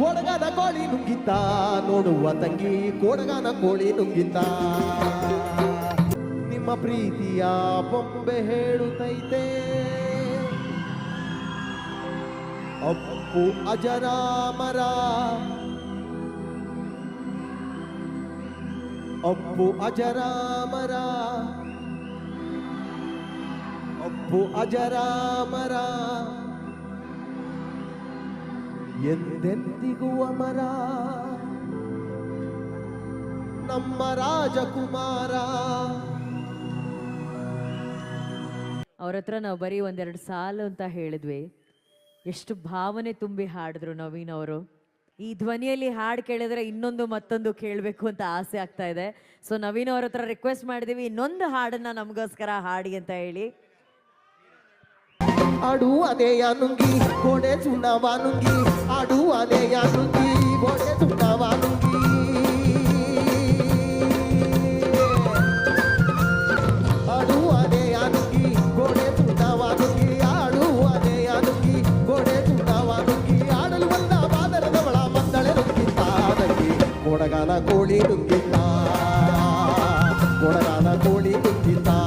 ಕೊಡಗನ ಕೋಳಿ ನುಂಗಿತ್ತ, ನೋಡುವ ತಂಗಿ ಕೊಡಗನ ಕೋಳಿ ನುಂಗಿತ್ತ. ನಿಮ್ಮ ಪ್ರೀತಿಯ ಬೊಂಬೆ ಹೇಳುತ್ತೈತೆ. ಅಪ್ಪು ಅಜರಾಮರ. ಅಪ್ಪು ಅಜರಾಮರ. ಅಪ್ಪು ಅಜರಾಮರ. ಎಂದೆಂದಿಗೂ ಅಮರ. ನಮ್ಮ ರಾಜಕುಮಾರ. ಅವ್ರ ಹತ್ರ ನಾವು ಬರೀ ಒಂದೆರಡು ಸಾಲು ಅಂತ ಹೇಳಿದ್ವಿ. ಎಷ್ಟು ಭಾವನೆ ತುಂಬಿ ಹಾಡಿದ್ರು ನವೀನ್ ಅವರು. ಈ ಧ್ವನಿಯಲ್ಲಿ ಹಾಡು ಕೇಳಿದ್ರೆ ಇನ್ನೊಂದು ಮತ್ತೊಂದು ಕೇಳಬೇಕು ಅಂತ ಆಸೆ ಆಗ್ತಾ ಇದೆ. ಸೊ ನವೀನ್ ಅವ್ರ ಹತ್ರ ರಿಕ್ವೆಸ್ಟ್ ಮಾಡಿದೀವಿ, ಇನ್ನೊಂದು ಹಾಡನ್ನ ನಮಗೋಸ್ಕರ ಹಾಡಿ ಅಂತ ಹೇಳಿ. ఆడు అదే అనుంగి కోడే చున్నావా నుంగి ఆడు అదే అనుంగి కోడే చున్నావా నుంగి ಕೊಡಗಾನ తా ನುಗ್ಗಿದ್ದ ಕೊಡಗಾನ ಕೋಳಿ తా